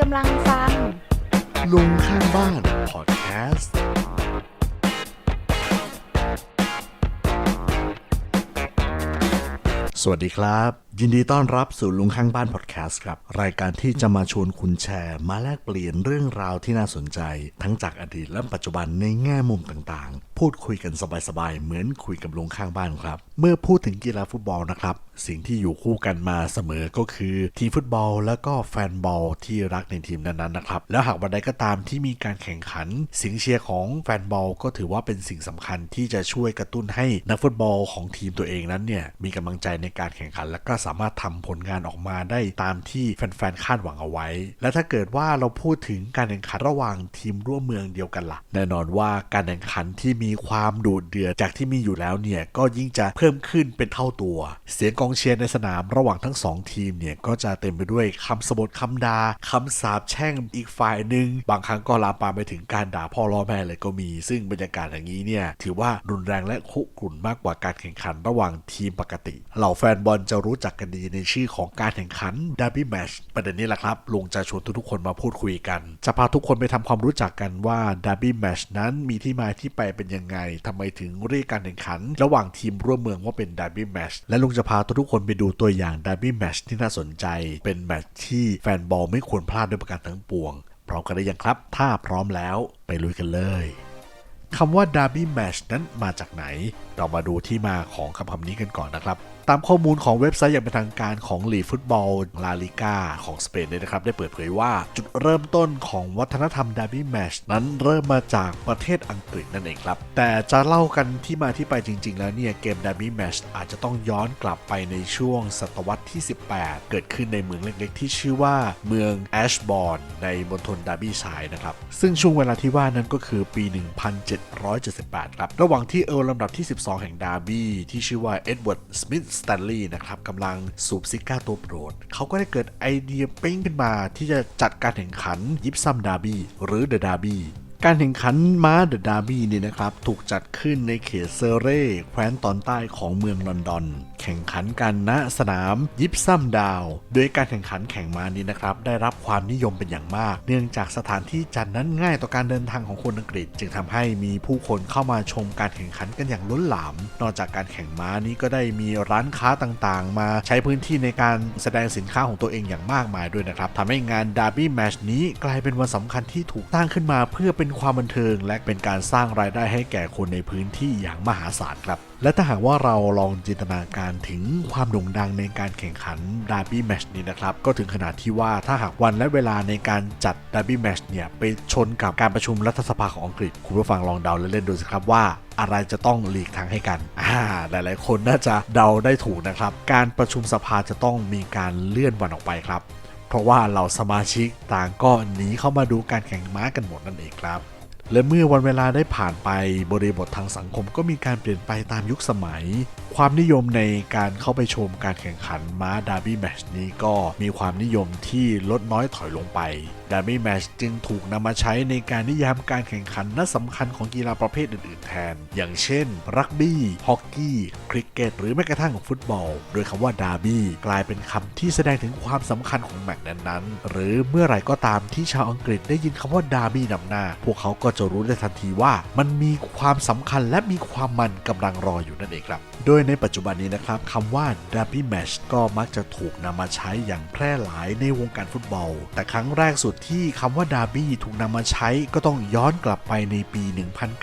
กำลังฟัง ลุงข้างบ้านพอดแคสต์ สวัสดีครับ ยินดีต้อนรับสู่ลุงข้างบ้านพอดแคสต์ครับ รายการที่จะมาชวนคุณแชร์ มาแลกเปลี่ยนเรื่องราวที่น่าสนใจ ทั้งจากอดีตและปัจจุบันในแง่มุมต่างๆ พูดคุยกันสบายๆ เหมือนคุยกับลุงข้างบ้านครับ เมื่อพูดถึงกีฬาฟุตบอลนะครับ สิ่งที่อยู่คู่กันมาเสมอก็คือทีมฟุตบอล แล้วก็แฟนบอลที่รักในทีมนั้นๆนะครับ แล้วหากวันใดก็ตามที่มีการแข่งขันสียงเชียร์ของแฟนบอล ก็ถือว่าเป็นสิ่งสำคัญที่จะช่วยกระตุ้นให้นักฟุตบอลของทีมตัวเองนั้นเนี่ยมีกำลังใจในการแข่งขัน และก็สามารถทำผลงานออกมาได้ตามที่แฟนๆคาดหวังเอาไว้ และถ้าเกิดว่าเราพูดถึงการแข่งขันระหว่างทีมร่วมเมืองเดียวกันละ่ะแน่นอนว่าการแข่งขันที่มีความดุเดือดจากที่มีอยู่แล้วเนี่ยก็ยิ่งจะเพิ่มขึ้นเป็นเท่าตัว เสียงกององเชียร์ในสนามระหว่างทั้งสองทีมเนี่ยก็จะเต็มไปด้วยคำสบทคำดาคำสาปแช่งอีกฝ่ายหนึ่งบางครั้งก็ลามปามไปถึงการด่าพ่อล้อแม่เลยก็มี ซึ่งบรรยากาศอย่างนี้เนี่ยถือว่ารุนแรงและคุกรุ่นมากกว่าการแข่งขันระหว่างทีมปกติ เหล่าแฟนบอลจะรู้จักกันดีในชื่อของการแข่งขันด e r b y Match ประเด็นนี้แหละครับลุงจะชวนทุกๆคนมาพูดคุยกัน จะพาทุกคนไปทำความรู้จักกันว่าด e r b y Match นั้นมีที่มาที่ไปเป็นยังไงทำไมถึงเรียกการแข่งขัน ระหว่างทีมร่วมเมืองว่าเป็น d e r b y Match และลุงจะพาทุกคนไปดูตัวอย่างดาร์บี้แมชที่น่าสนใจ เป็นแมชที่แฟนบอลไม่ควรพลาดด้วยประการทั้งปวง พร้อมกันได้ยังครับ ถ้าพร้อมแล้วไปลุยกันเลยคำว่าดาร์บี้แมชนั้นมาจากไหน เรามาดูที่มาของคำคำนี้กันก่อนนะครับ ตามข้อมูลของเว็บไซต์อย่างเป็นทางการของลีฟุตบอลลาลิกาของสเปนเนี่ยนะครับ ได้เปิดเผยว่าจุดเริ่มต้นของวัฒนธรรมด e r b y Match นั้นเริ่มมาจากประเทศอังกฤษนั่นเองครับ แต่จะเล่ากันที่มาที่ไปจริง ๆ แล้วเนี่ยเกม d e r b y Match อาจจะต้องย้อนกลับไปในช่วงศตวรรษที่ 18 เกิดขึ้นในเมืองเล็กๆ ที่ชื่อว่าเมืองแอชบอร์นในมณฑลดาร์บี้ชายนะครับ ซึ่งช่วงเวลาที่ว่านั้นก็คือปี 1778 ครับ ระหว่างที่เอร์ลลำดับที่ 12 แห่งดาร์บี้ที่ชื่อว่าเอ็ดเวิร์ดสมิธสแตนลีย์นะครับกำลังสูบซิก้าตัวโปรด เขาก็ได้เกิดไอเดียปิ้งขึ้นมาที่จะจัดการแข่งขันยิปซัมดาร์บี้หรือเดอะดาร์บี้การแข่งขันม้าเดอะดาร์บี้เนี่ยนะครับ ถูกจัดขึ้นในเขตเซเร่แคว้นตอนใต้ของเมืองลอนดอนแข่งขันกันณสนามยิปซัมดาว โดยการแข่งขันแข่งม้านี้นะครับ ได้รับความนิยมเป็นอย่างมาก เนื่องจากสถานที่จัดนั้นง่ายต่อการเดินทางของคนอังกฤษ จึงทำให้มีผู้คนเข้ามาชมการแข่งขันกันอย่างล้นหลาม นอกจากการแข่งม้านี้ก็ได้มีร้านค้าต่างๆ มาใช้พื้นที่ในการแสดงสินค้าของตัวเองอย่างมากมายด้วยนะครับทำให้งานดาร์บี้แมชนี้กลายเป็นวันสำคัญที่ถูกตั้งขึ้นมา เพื่อเป็นความบันเทิง และเป็นการสร้างรายได้ให้แก่คนในพื้นที่อย่างมหาศาลครับ และถ้าหากว่าเราลองจินตนาการถึงความโด่งดังในการแข่งขันดาร์บี้แมชนี้นะครับ ก็ถึงขนาดที่ว่าถ้าหากวันและเวลาในการจัดดาร์บี้แมชเนี่ย ไปชนกับการประชุมรัฐสภาของอังกฤษ คุณผู้ฟังลองเดาเล่นๆดูสิครับว่าอะไรจะต้องหลีกทางให้กัน อ่า หลายๆ คนน่าจะเดาได้ถูกนะครับ การประชุมสภาจะต้องมีการเลื่อนวันออกไปครับ เพราะว่าเหล่าสมาชิกต่างก็หนีเข้ามาดูการแข่งม้ากันหมดนั่นเองครับ และเมื่อวันเวลาได้ผ่านไปบริบททางสังคมก็มีการเปลี่ยนไปตามยุคสมัย ความนิยมในการเข้าไปชมการแข่งขันม้าดาร์บี้แมชนี้ก็มีความนิยมที่ลดน้อยถอยลงไปดาร์บี้แมชจึงถูกนำมาใช้ในการนิยามการแข่งขันนัดสำคัญของกีฬาประเภทอื่นๆแทน อย่างเช่น รักบี้ ฮอกกี้ คริกเก็ต หรือแม้กระทั่งฟุตบอล โดยคำว่าดาร์บี้กลายเป็นคำที่แสดงถึงความสำคัญของแมตช์นั้นๆ หรือเมื่อไหร่ก็ตามที่ชาวอังกฤษได้ยินคำว่าดาร์บี้นำหน้า พวกเขาก็จะรู้ได้ทันทีว่า มันมีความสำคัญและมีความมันกำลังรออยู่นั่นเองครับ โดยในปัจจุบันนี้นะครับคำว่า Derby Match ก็มักจะถูกนำมาใช้อย่างแพร่หลายในวงการฟุตบอล แต่ครั้งแรกสุดที่คำว่าดาร์บี้ถูกนำมาใช้ก็ต้องย้อนกลับไปในปี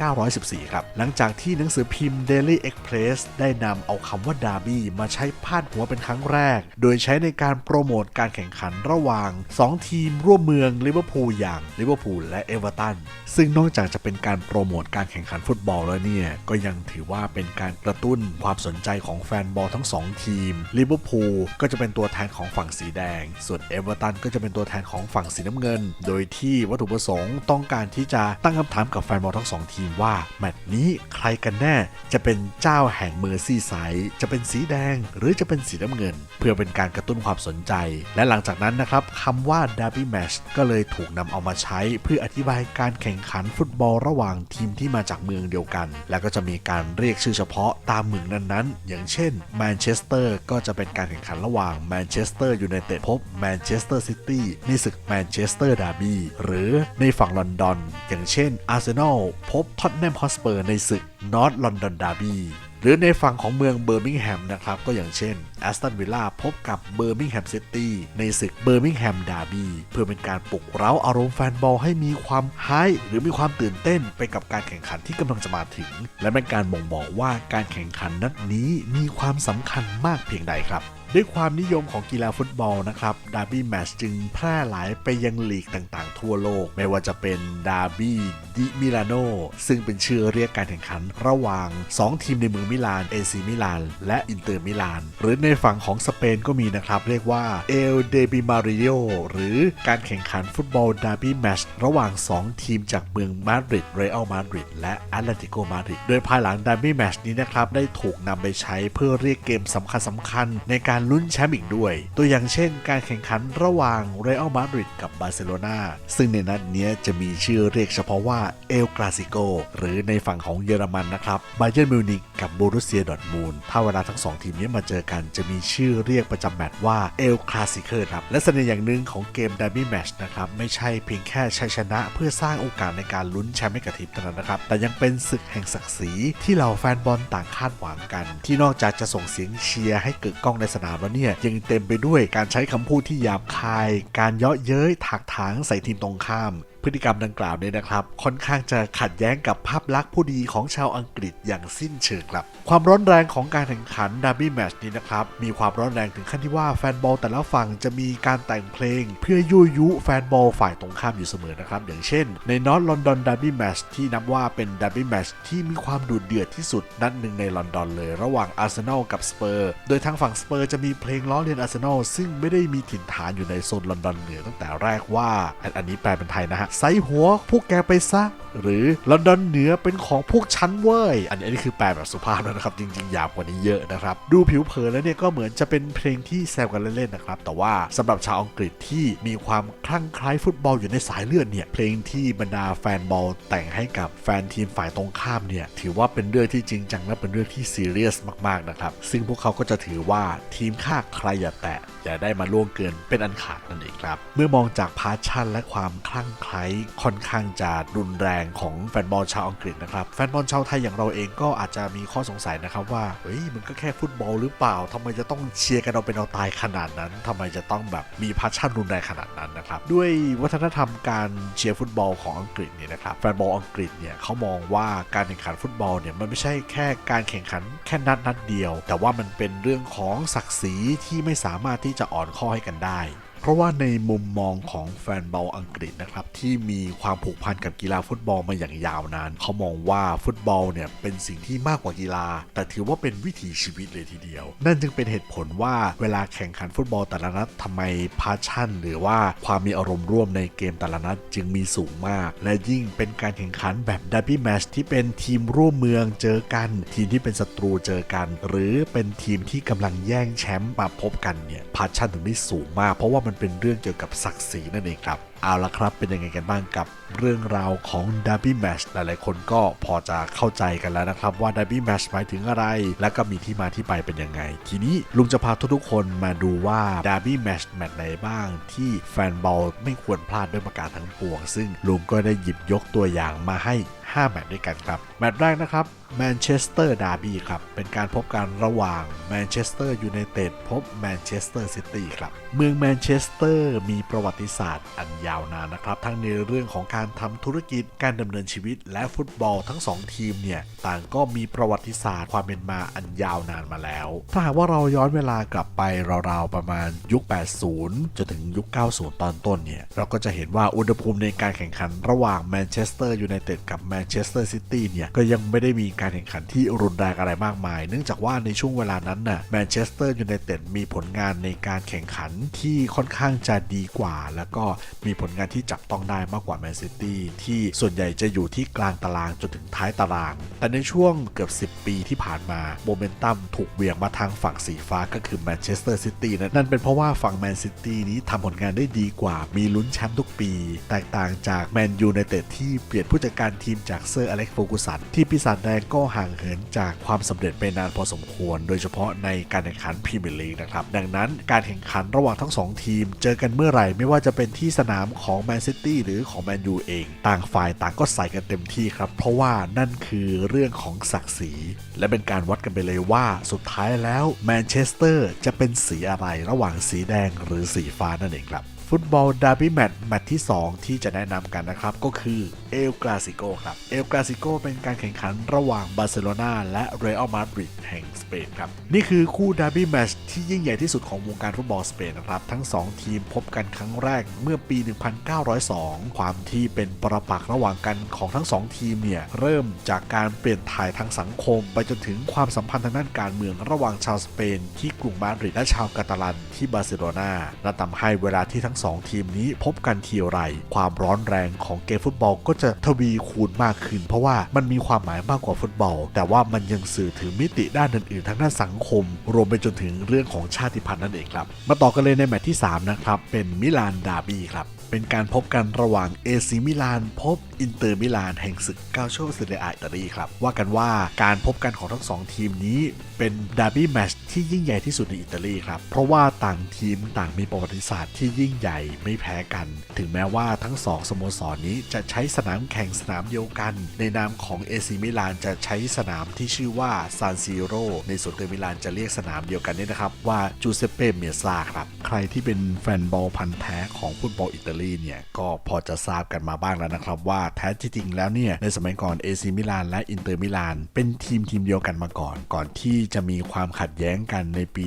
1914 ครับ หลังจากที่หนังสือพิมพ์ Daily Express ได้นำเอาคำว่าดาร์บี้มาใช้พาดหัวเป็นครั้งแรก โดยใช้ในการโปรโมทการแข่งขันระหว่าง 2 ทีมร่วมเมืองลิเวอร์พูลอย่างลิเวอร์พูลและเอเวอร์ตันซึ่งนอกจากจะเป็นการโปรโมทการแข่งขันฟุตบอลแล้วเนี่ย ก็ยังถือว่าเป็นการกระตุ้นความสนใจของแฟนบอลทั้ง 2 ทีมลิเวอร์พูลก็จะเป็นตัวแทนของฝั่งสีแดง ส่วนเอเวอร์ตันก็จะเป็นตัวแทนของฝั่งสีน้ำเงินโดยที่วัตถุประสงค์ต้องการที่จะตั้งคำถามกับแฟนบอลทั้งสองทีมว่าแมตช์นี้ใครกันแน่จะเป็นเจ้าแห่งเมอร์ซี่ไซด์จะเป็นสีแดงหรือจะเป็นสีน้ำเงิน เพื่อเป็นการกระตุ้นความสนใจ และหลังจากนั้นนะครับคำว่า Derby Match ก็เลยถูกนำเอามาใช้เพื่ออธิบายการแข่งขันฟุตบอลระหว่างทีมที่มาจากเมืองเดียวกัน แล้วก็จะมีการเรียกชื่อเฉพาะตามเมืองนั้นๆ อย่างเช่นแมนเชสเตอร์ก็จะเป็นการแข่งขันระหว่างแมนเชสเตอร์ยูไนเต็ดพบแมนเชสเตอร์ซิตี้ในศึกแมนเชสสเตอร์ดาร์บีหรือในฝั่งลอนดอน อย่างเช่นอาร์เซนอลพบท็อตแนมฮอสเปอร์ในศึกนอร์ทลอนดอนดาร์บีหรือในฝั่งของเมืองเบอร์มิงแฮมนะครับ ก็อย่างเช่นแอสตันวิลล่าพบกับเบอร์มิงแฮมซิตี้ในศึกเบอร์มิงแฮมดาร์บีเพื่อเป็นการปลุกเร้าอารมณ์แฟนบอลให้มีความไฮหรือมีความตื่นเต้นไปกับการแข่งขันที่กำลังจะมาถึง และเป็นการบ่งบอกว่าการแข่งขันนัดนี้มีความสำคัญมากเพียงใดครับ ด้วยความนิยมของกีฬาฟุตบอลนะครับดาร์บี้แมชจึงแพร่หลายไปยังลีกต่างๆ ทั่วโลก ไม่ว่าจะเป็นดาร์บี้ดิมิลานโนซึ่งเป็นชื่อเรียกการแข่งขันระหว่าง 2 ทีมในเมืองมิลานเอซีมิลานและอินเตอร์มิลาน หรือในฝั่งของสเปนก็มีนะครับ เรียกว่าเอลเดบิมาริโอหรือการแข่งขันฟุตบอลดาร์บี้แมชระหว่าง 2 ทีมจากเมืองมาดริดเรอัลมาดริดและแอตเลติโกมาดริดโดยภายหลังดาร์บี้แมชนี้นะครับได้ถูกนำไปใช้เพื่อเรียกเกมสำคัญสำคัญๆในการลุ้นแชมป์อีกด้วย ตัวอย่างเช่น การแข่งขันระหว่างเรอัลมาดริดกับบาร์เซโลนาซึ่งในนัดนี้จะมีชื่อเรียกเฉพาะว่าเอลกลาสิโกหรือในฝั่งของเยอรมันนะครับบาเยิร์นมิวนิกกับโบรุสเซียดอร์ทมูลถ้าเวลาทั้งสองทีมนี้มาเจอกันจะมีชื่อเรียกประจำแมตช์ว่าเอลคลาสิเคอร์ครับและเสน่ห์อย่างหนึ่งของเกมด e ร์บี้แมชนะครับไม่ใช่เพียงแค่ชัยชนะ เพื่อสร้างโอกาสในการลุ้นแชมป์ให้กับทีมเท่านั้นนะครับแต่ยังเป็นศึกแห่งศักดิ์ศรีที่เหล่าแฟนบอลต่างคาดหวังกัน ที่นอกจากจะส่งเสียงเชียร์ให้เกิดกล้องในสนามแล้วเนี่ยยังเต็มไปด้วยการใช้คำพูดที่หยาบคาย การเยาะเย้ยถักถางใส่ทีมตรงข้าม พฤติกรรมดังกล่าวเนี่ยนะครับ ค่อนข้างจะขัดแย้งกับภาพลักษณ์ผู้ดีของชาวอังกฤษอย่างสิ้นเชิงครับ ความร้อนแรงของการแข่งขันดาร์บี้แมชนี้นะครับ มีความร้อนแรงถึงขั้นที่ว่าแฟนบอลแต่ละฝั่งจะมีการแต่งเพลง เพื่อยั่วยุแฟนบอลฝ่ายตรงข้ามอยู่เสมอนะครับ อย่างเช่น ในนอตลอนดอนดาร์บี้แมชที่นับว่าเป็นดาร์บี้แมชที่มีความดุเดือดที่สุดนัดหนึ่งในลอนดอนเลย ระหว่างอาร์เซนอลกับสเปอร์โดยทางฝั่งสเปอร์จะมีเพลงล้อเลียนอาร์เซนอลซึ่งไม่ได้มีถิ่นฐานอยู่ในโซนลอนดอนเหนือตั้งแต่แรกว่าอันนี้แปลเป็นไทยนะฮะไซหัวพวกแกไปซะ หรือลอนดอนเหนือเป็นของพวกฉันเว้ยอันนี้อันนี้คือแปลแบบสุภาพแล้วนะครับ จริงๆหยาบกว่านี้เยอะนะครับ ดูผิวเผินแล้วเนี่ยก็เหมือนจะเป็นเพลงที่แซวกันเล่นๆนะครับ แต่ว่าสำหรับชาวอังกฤษที่มีความคลั่งไคล้ฟุตบอลอยู่ในสายเลือดเนี่ย เพลงที่บรรดาแฟนบอลแต่งให้กับแฟนทีมฝ่ายตรงข้ามเนี่ยถือว่าเป็นเรื่องที่จริงจังและเป็นเรื่องที่ซีเรียสมากๆนะครับ ซึ่งพวกเขาก็จะถือว่าทีมข้าใครอย่าแตะ อย่าได้มาล่วงเกินเป็นอันขาดนั่นเองครับ เมื่อมองจากพาชั่นและความคลั่งไคล้ค่อนข้างจะรุนแรงของแฟนบอลชาวอังกฤษนะครับแฟนบอลชาวไทยอย่างเราเองก็อาจจะมีข้อสงสัยนะครับว่าเฮ้ยมันก็แค่ฟุตบอลหรือเปล่าทำไมจะต้องเชียร์กันเอาเป็นเอาตายขนาดนั้นทำไมจะต้องแบบมีพาชั่นรุนแรงขนาดนั้นนะครับด้วยวัฒนธรรมการเชียร์ฟุตบอลของอังกฤษเนี่ยนะครับแฟนบอลอังกฤษเนี่ยเขามองว่าการแข่งขันฟุตบอลเนี่ยมันไม่ใช่แค่การแข่งขันแค่นัดนัดเดียว แต่ว่ามันเป็นเรื่องของศักดิ์ศรีที่ไม่สามารถที่จะอ่อนข้อให้กันได้ เพราะว่าในมุมมองของแฟนบอลอังกฤษนะครับ ที่มีความผูกพันกับกีฬาฟุตบอลมาอย่างยาวนาน เขามองว่าฟุตบอลเนี่ยเป็นสิ่งที่มากกว่ากีฬา แต่ถือว่าเป็นวิถีชีวิตเลยทีเดียว นั่นจึงเป็นเหตุผลว่าเวลาแข่งขันฟุตบอลแต่ละนัดทำไมพาชั่น หรือว่าความมีอารมณ์ร่วมในเกมแต่ละนัดจึงมีสูงมาก และยิ่งเป็นการแข่งขันแบบดับบี้แมชที่เป็นทีมร่วมเมืองเจอกัน ทีมที่เป็นศัตรูเจอกัน หรือเป็นทีมที่กำลังแย่งแชมป์มาพบกันเนี่ยพาชั่นถึงได้สูงมาก เพราะว่ามันเป็นเรื่องเกี่ยวกับศักดิ์ศรีนั่นเองครับ เอาละครับเป็นยังไงกันบ้างกับเรื่องราวของ Derby Match หลายๆ คนก็พอจะเข้าใจกันแล้วนะครับว่า Derby Match หมายถึงอะไร และก็มีที่มาที่ไปเป็นยังไง ทีนี้ลุงจะพาทุกๆคนมาดูว่า Derby Match แมตช์ไหนบ้าง ที่แฟนบอลไม่ควรพลาดด้วยประการทั้งปวง ซึ่งลุงก็ได้หยิบยกตัวอย่างมาให้ 5 แมตช์ด้วยกันครับ แมตช์แรกนะครับแมนเชสเตอร์ดาร์บี้ครับ เป็นการพบกันระหว่างแมนเชสเตอร์ยูไนเต็ดพบแมนเชสเตอร์ซิตี้ครับ เมืองแมนเชสเตอร์มีประวัติศาสตร์อันยาวนานนะครับ ทั้งในเรื่องของการทำธุรกิจการดำเนินชีวิต และฟุตบอลทั้ง 2 ทีมเนี่ยต่างก็มีประวัติศาสตร์ความเป็นมาอันยาวนานมาแล้ว ถ้าหากว่าเราย้อนเวลากลับไปราวๆประมาณยุค 80 จนถึงยุค 90 ตอนต้นเนี่ยเราก็จะเห็นว่าอุณหภูมิในการแข่งขันระหว่างแมนเชสเตอร์ยูไนเต็ดกับแมนเชสเตอร์ซิตี้เนี่ยก็ยังไม่ได้มีการแข่งขันที่รุนแรงอะไรมากมาย เนื่องจากว่าในช่วงเวลานั้นน่ะแมนเชสเตอร์ยูไนเต็ดมีผลงานในการแข่งขันที่ค่อนข้างจะดีกว่า แล้วก็มีผผลงานที่จับต้องได้มากกว่าแมนซิตี้ที่ส่วนใหญ่จะอยู่ที่กลางตารางจนถึงท้ายตาราง แต่ในช่วงเกือบ 10 ปีที่ผ่านมาโมเมนตัมถูกเบี่ยงมาทางฝั่งสีฟ้าก็คือแมนเชสเตอร์ซิตี้นั่นเป็นเพราะว่าฝั่งแมนซิตี้นี้ทำผลงานได้ดีกว่ามีลุ้นแชมป์ทุกปี แตกต่างจากแมนยูไนเตดที่เปลี่ยนผู้จัดการทีมจากเซอร์อเล็กซ์โฟกุสันที่ปีศาจแดงก็ห่างเหินจากความสำเร็จไปนานพอสมควร โดยเฉพาะในการแข่งขันพรีเมียร์ลีกนะครับดังนั้นการแข่งขันระหว่างทั้ง 2 ทีม เจอกันเมื่อไหร่ไม่ว่าจะเป็นที่สนามของแมนซิตี้หรือของแมนยูเอง ต่างฝ่ายต่างก็ใส่กันเต็มที่ครับ เพราะว่านั่นคือเรื่องของศักดิ์ศรี และเป็นการวัดกันไปเลยว่าสุดท้ายแล้วแมนเชสเตอร์จะเป็นสีอะไรระหว่างสีแดงหรือสีฟ้านั่นเองครับ ฟุตบอลดาร์บี้แมตช์แมตช์ที่ 2 ที่จะแนะนำกันนะครับก็คือ เอลกราซิโกครับ เอลกราซิโกเป็นการแข่งขันระหว่างบาร์เซโลนาและเรอัลมาดริดแห่งสเปนครับ นี่คือคู่ดาร์บี้แมชที่ยิ่งใหญ่ที่สุดของวงการฟุตบอลสเปนนะครับ ทั้ง 2 ทีมพบกันครั้งแรกเมื่อปี 1902 ความที่เป็นปรปักษ์ระหว่างกันของทั้ง 2 ทีมเนี่ย เริ่มจากการเปลี่ยนถ่ายทางสังคม ไปจนถึงความสัมพันธ์ทางด้านการเมืองระหว่างชาวสเปน ที่กรุงมาดริดและชาวกาตาลันที่บาร์เซโลนาและทำให้เวลาที่ทั้ง 2 ทีมนี้พบกันทีไรความร้อนแรงของเกมฟุตบอลก็จะทวีคูณมากขึ้น เพราะว่ามันมีความหมายมากกว่าฟุตบอล แต่ว่ามันยังสื่อถึงมิติด้านอื่นๆทั้งด้านสังคม รวมไปจนถึงเรื่องของชาติพันธุ์นั่นเองครับ มาต่อกันเลยในแมตช์ที่ 3 นะครับ เป็นมิลานดาร์บี้ครับเป็นการพบกันระหว่างเอซิมิลานพบอินเตอร์มิลานแห่งศึกกาโชเซเรียอิตาลีครับ ว่ากันว่าการพบกันของทั้งสองทีมนี้เป็นดาร์บี้แมตช์ที่ยิ่งใหญ่ที่สุดในอิตาลีครับ เพราะว่าต่างทีมต่างมีประวัติศาสตร์ที่ยิ่งใหญ่ไม่แพ้กัน ถึงแม้ว่าทั้งสองสโมสรนนี้จะใช้สนามแข่งสนามเดียวกัน ในนามของเอซิมิลานจะใช้สนามที่ชื่อว่าซานซิโรในส่วนเตอร์มิลานจะเรียกสนามเดียวกันนี่นะครับ ว่าจูเซเป้เมียซาครับ ใครที่เป็นแฟนบอลพันธ์แท้ของฟุตบอลอิตาลีเนี่ยก็พอจะทราบกันมาบ้างแล้วนะครับว่าแท้ที่จริงแล้วเนี่ยในสมัยก่อนเอซิมิลานและอินเตอร์มิลานเป็นทีมทีมเดียวกันมาก่อน ก่อนที่จะมีความขัดแย้งกันในปี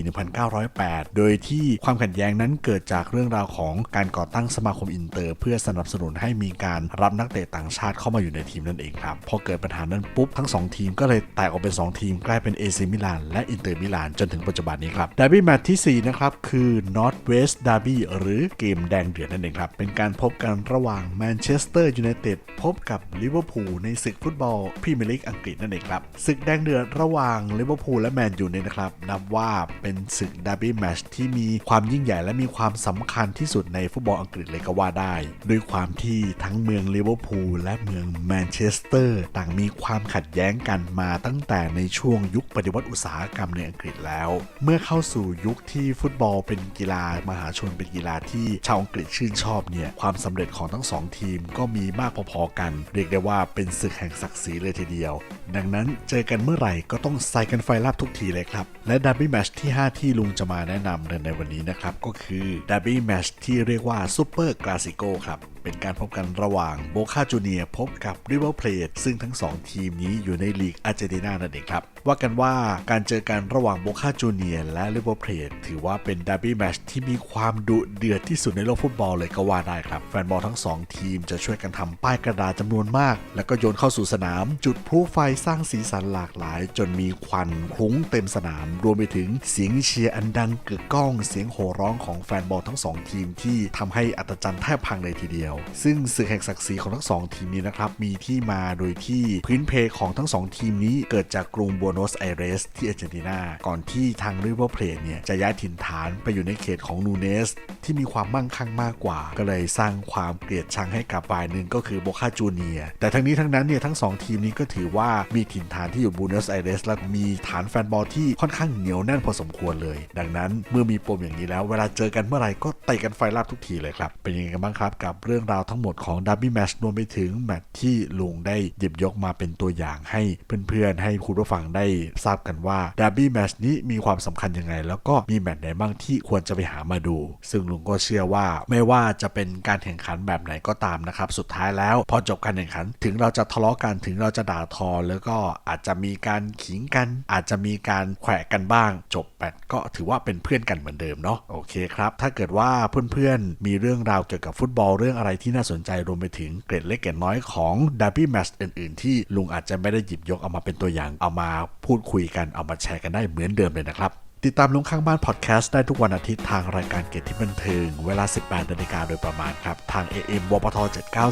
1908 โดยที่ความขัดแย้งนั้นเกิดจากเรื่องราวของการก่อตั้งสมาคมอินเตอร์ เพื่อสนับสนุนให้มีการรับนักเตะต่างชาติเข้ามาอยู่ในทีมนั่นเองครับพอเกิดปัญหานั้นปุ๊บทั้ง 2 ทีมก็เลยแตกออกเป็น 2 ทีมกลายเป็นเอซิมิลานและอินเตอร์มิลานจนถึงปัจจุบันนี้ครับดาร์บี้แมตช์ที่ 4 นะครับ คือ North West Derby หรือเกมแดงเดือดนั่นเองครับเป็นการพบกันระหว่างแมนเชสเตอร์ยูไนเต็ดพบกับลิเวอร์พูลในศึกฟุตบอลพรีเมียร์ลีกอังกฤษนั่นเองครับ ศึกแดงเดือดระหว่างลิเวอร์พูลและแมนยูเนี่ยนะครับ นับว่าเป็นศึกดาร์บี้แมชที่มีความยิ่งใหญ่และมีความสำคัญที่สุดในฟุตบอลอังกฤษเลยก็ว่าได้ ด้วยความที่ทั้งเมืองลิเวอร์พูลและเมืองแมนเชสเตอร์ต่างมีความขัดแย้งกันมาตั้งแต่ในช่วงยุคปฏิวัติอุตสาหกรรมในอังกฤษแล้ว เมื่อเข้าสู่ยุคที่ฟุตบอลเป็นกีฬามหาชนเป็นกีฬาที่ชาวอังกฤษชื่นชอบเนี่ยความสำเร็จของทั้งสองทีมก็มีมากพอๆกัน เรียกได้ว่าเป็นศึกแห่งศักดิ์ศรีเลยทีเดียว ดังนั้นเจอกันเมื่อไหร่ก็ต้องใส่กันไฟลับทุกทีเลยครับ และดับบี้แมชที่ 5 ที่ลุงจะมาแนะนำในวันนี้นะครับ ก็คือดับบี้แมชที่เรียกว่าซูเปอร์กลาสิโกครับ เป็นการพบกันระหว่างโบคาจูเนียพบกับริเวอร์เพลทซึ่งทั้ง 2 ทีมนี้อยู่ในลีกอาร์เจนตินานั่นเองครับ ว่ากันว่าการเจอกันระหว่างโบคาจูเนียและริเวอร์เพลทถือว่าเป็นดับบี้แมชที่มีความดุเดือดที่สุดในโลกฟุตบอลเลยก็ว่าได้ครับ แฟนบอลทั้ง 2 ทีมจะช่วยกันทำป้ายกระดาษจำนวนมาก แล้วก็โยนเข้าสู่สนาม จุดพลุไฟสร้างสีสันหลากหลาย จนมีควันคลุ้งเต็มสนาม รวมไปถึงเสียงเชียร์อันดังกึกก้อง เสียงโห่ร้องของแฟนบอลทั้ง 2 ทีมที่ทำให้อัตจันแทบพังเลยทีเดียวซึ่งศึกแห่งศักดิ์ศรีของทั้ง 2 ทีมนี้นะครับ มีที่มาโดยที่พื้นเพของทั้ง 2 ทีมนี้เกิดจากกรุงบัวโนสไอเรส ที่อาร์เจนตินา ก่อนที่ทางริเวอร์เพลทเนี่ยจะย้ายถิ่นฐานไปอยู่ในเขตของนูเนส ที่มีความมั่งคั่งมากกว่า ก็เลยสร้างความเกลียดชังให้กับฝ่ายหนึ่งก็คือโบคาจูเนีย แต่ทั้งนี้ทั้งนั้นเนี่ยทั้ง 2 ทีมนี้ก็ถือว่ามีถิ่นฐานที่อยู่บูเนสไอเรสและมีฐานแฟนบอลที่ค่อนข้างเหนียวแน่นพอสมควรเลย ดังนั้นเมื่อมีปมอย่างนี้แล้วเวลาเจอกันเมื่อไหร่ก็เตะกันไฟลาบทุกทีเลยครับเป็นยังไงกันบ้างครับกับเรื่องราวทั้งหมดของดับบี้แมชรวมไปถึงแมตช์ที่ลุงได้หยิบยกมาเป็นตัวอย่างให้เพื่อนๆ ให้คุณผู้ฟังได้ทราบกันว่าดับบี้แมชนี้มีความสำคัญยังไง แล้วก็มีแมตช์ไหนบ้างที่ควรจะไปหามาดู ซึ่งลุงก็เชื่อว่าไม่ว่าจะเป็นการแข่งขันแบบไหนก็ตามนะครับ สุดท้ายแล้วพอจบการแข่งขัน ถึงเราจะทะเลาะกันถึงเราจะด่าทอ แล้วก็อาจจะมีการขิงกัน อาจจะมีการแขวะกันบ้าง จบแมตช์ก็ถือว่าเป็นเพื่อนกันเหมือนเดิมเนาะโอเคครับถ้าเกิดว่าเพื่อนๆมีเรื่องราวเกี่ยวกับฟุตบอลเรื่องอะไรที่น่าสนใจรวมไปถึงเกร็ดเล็กเกร็ดน้อยของดาร์บี้แมช์อื่นๆ ที่ลุงอาจจะไม่ได้หยิบยกเอามาเป็นตัวอย่าง เอามาพูดคุยกันเอามาแชร์กันได้เหมือนเดิมเลยนะครับ ติดตามลุงข้างบ้านพอดแคสต์ได้ทุกวันอาทิตย์ทางรายการเกตที่บันเทิง เวลา 18นาฬิกาโดยประมาณครับ ทาง AM วปท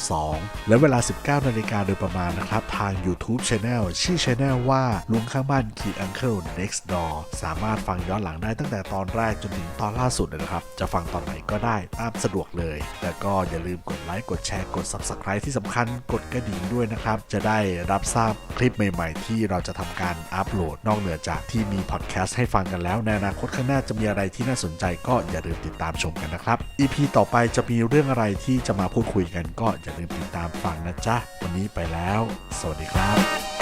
792 และเวลา 19นาฬิกาโดยประมาณนะครับ ทาง YouTube Channel ชื่อ Channel ว่าลุงข้างบ้านคีอังเคิล next door สามารถฟังย้อนหลังได้ตั้งแต่ตอนแรกจนถึงตอนล่าสุดเลยนะครับ จะฟังตอนไหนก็ได้ตามสะดวกเลยแล้วก็อย่าลืมกดไลค์กดแชร์กด Subscribe ที่สำคัญกดกระดิ่งด้วยนะครับจะได้รับทราบคลิปใหม่ ๆ ที่เราจะทำการอัปโหลดนอกเหนือจากที่มีพอดแคสต์ให้ฟังกันแล้วแล้วในอนาคตข้างหน้าจะมีอะไรที่น่าสนใจก็อย่าลืมติดตามชมกันนะครับ EP ต่อไปจะมีเรื่องอะไรที่จะมาพูดคุยกันก็อย่าลืมติดตามฟังนะจ๊ะ วันนี้ไปแล้ว สวัสดีครับ